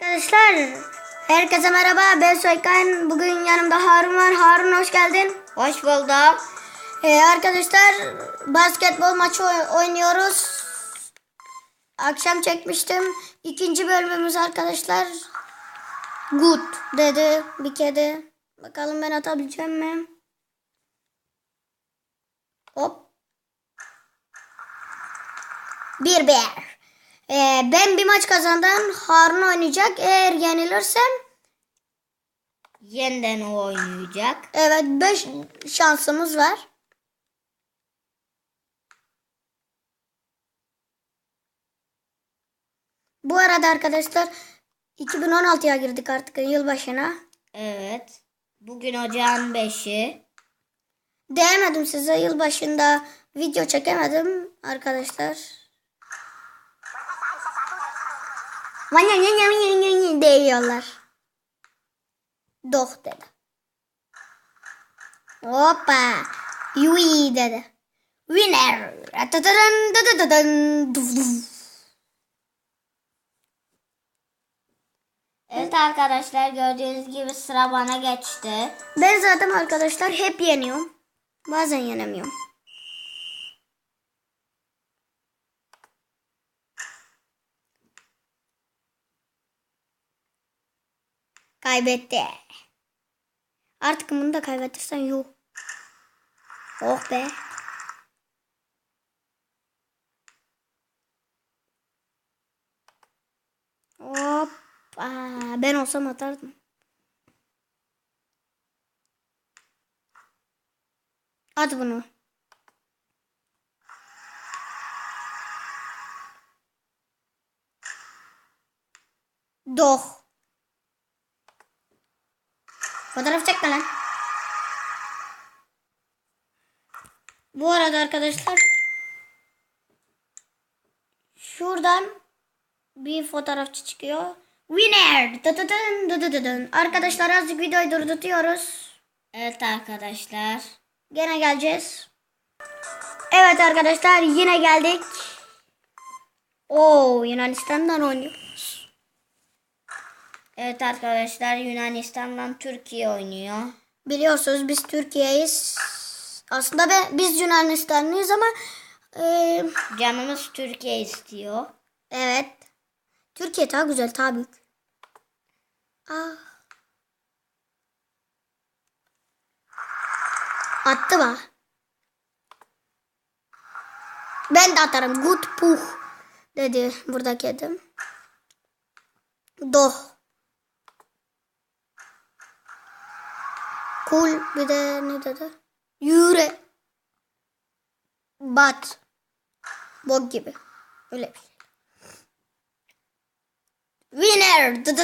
Arkadaşlar herkese merhaba. Ben Soykan. Bugün yanımda Harun var. Harun hoş geldin. Hoş buldum. Ee, arkadaşlar basketbol maçı oy- oynuyoruz. Akşam çekmiştim. İkinci bölümümüz arkadaşlar. Good dedi bir kedi. Bakalım ben atabileceğim mi? Hop. Bir bir Ee, ben bir maç kazandım Harun oynayacak eğer yenilirsem Yeniden o oynayacak. Evet 5 şansımız var. Bu arada arkadaşlar 2016'ya girdik artık yılbaşına. Evet. Bugün ocağın 5'i. Diyemedim size yılbaşında video çekemedim arkadaşlar. Vanya nya nya nya nya nya diyorlar. Doh dedi. Hoppa. Yui dedi. Winner. Atatadan dadadadan. Duf duf. Evet arkadaşlar gördüğünüz gibi sıra bana geçti. Ben zaten arkadaşlar hep yeniyorum. Bazen yenemiyorum. Kaybetti. Artık bunu da kaybedersen yuh. Oh be. Hoppa. Ben olsam atardım. At bunu. Doh. Fotoğraf çekme lan. Bu arada arkadaşlar şuradan bir fotoğrafçı çıkıyor. Winner. Dıdıdın dıdıdıdın. Arkadaşlar azıcık videoyu durduruyoruz. Evet arkadaşlar. Gene geleceğiz. Evet arkadaşlar yine geldik. Oo Yunanistan'dan oynuyoruz. Evet arkadaşlar Yunanistan'dan Türkiye oynuyor. Biliyorsunuz biz Türkiye'yiz. Aslında ben, biz Yunanistanlıyız ama e, Canımız Türkiye istiyor. evet. Türkiye daha güzel, daha büyük. Ah. Attı bak. Ben de atarım. Good puh dedi buradaki adam. Doh. Cool bir de ne dedi? Yürü. Bat. Bok gibi. Öyle bir şey. Winner. Dı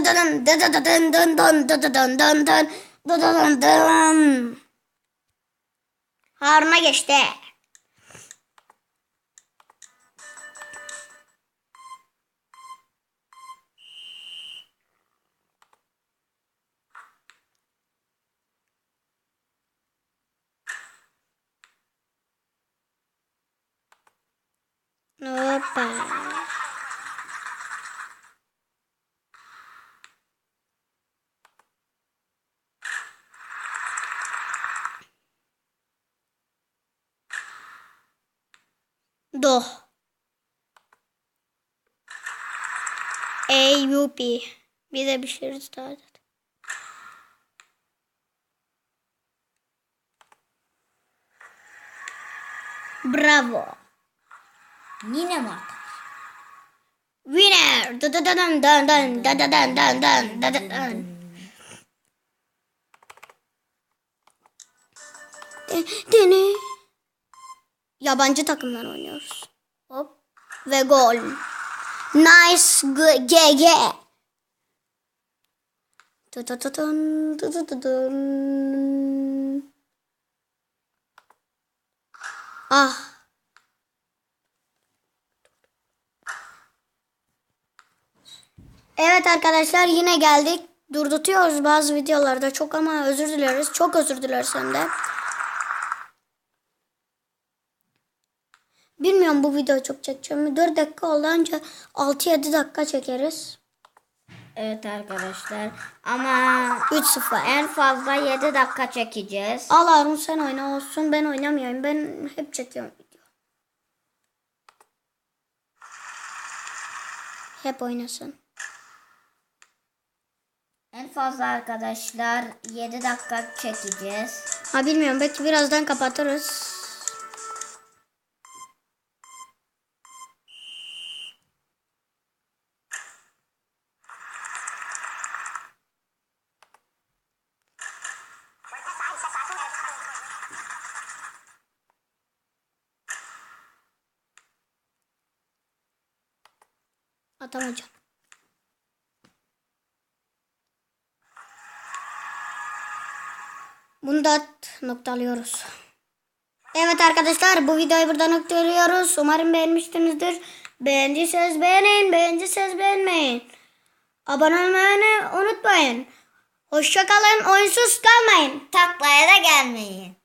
geçti. Па-па. До. Ey Yuppie. Bize bir şey rica et. Bravo. Yine mi atar? Winner. Dun dun dun dun dun dun dun dun dun dun. De- Dene. Yabancı takımdan oynuyoruz. Hop. Ve gol. Nice G- GG. Tu dun, tu tu tu dun. Ah. Evet arkadaşlar yine geldik. Durdutuyoruz bazı videolarda çok ama özür dileriz. Çok özür dileriz hem de. Bilmiyorum bu videoyu çok çekeceğim mi? 4 dakika oldu anca 6-7 dakika çekeriz. Evet arkadaşlar. Ama 3-0. en fazla 7 dakika çekeceğiz. Al Harun sen oyna olsun ben oynamıyorum. Ben hep çekiyorum video. Hep oynasın. Fazla arkadaşlar 7 dakika çekeceğiz. Ha bilmiyorum belki birazdan kapatırız. Atamayacağım. Bunu da noktalıyoruz. Evet arkadaşlar bu videoyu burada noktalıyoruz. Umarım beğenmişsinizdir. Beğendiyseniz beğenin, beğendiyseniz beğenmeyin. Abone olmayı unutmayın. Hoşçakalın, oyunsuz kalmayın. Taklaya da gelmeyin.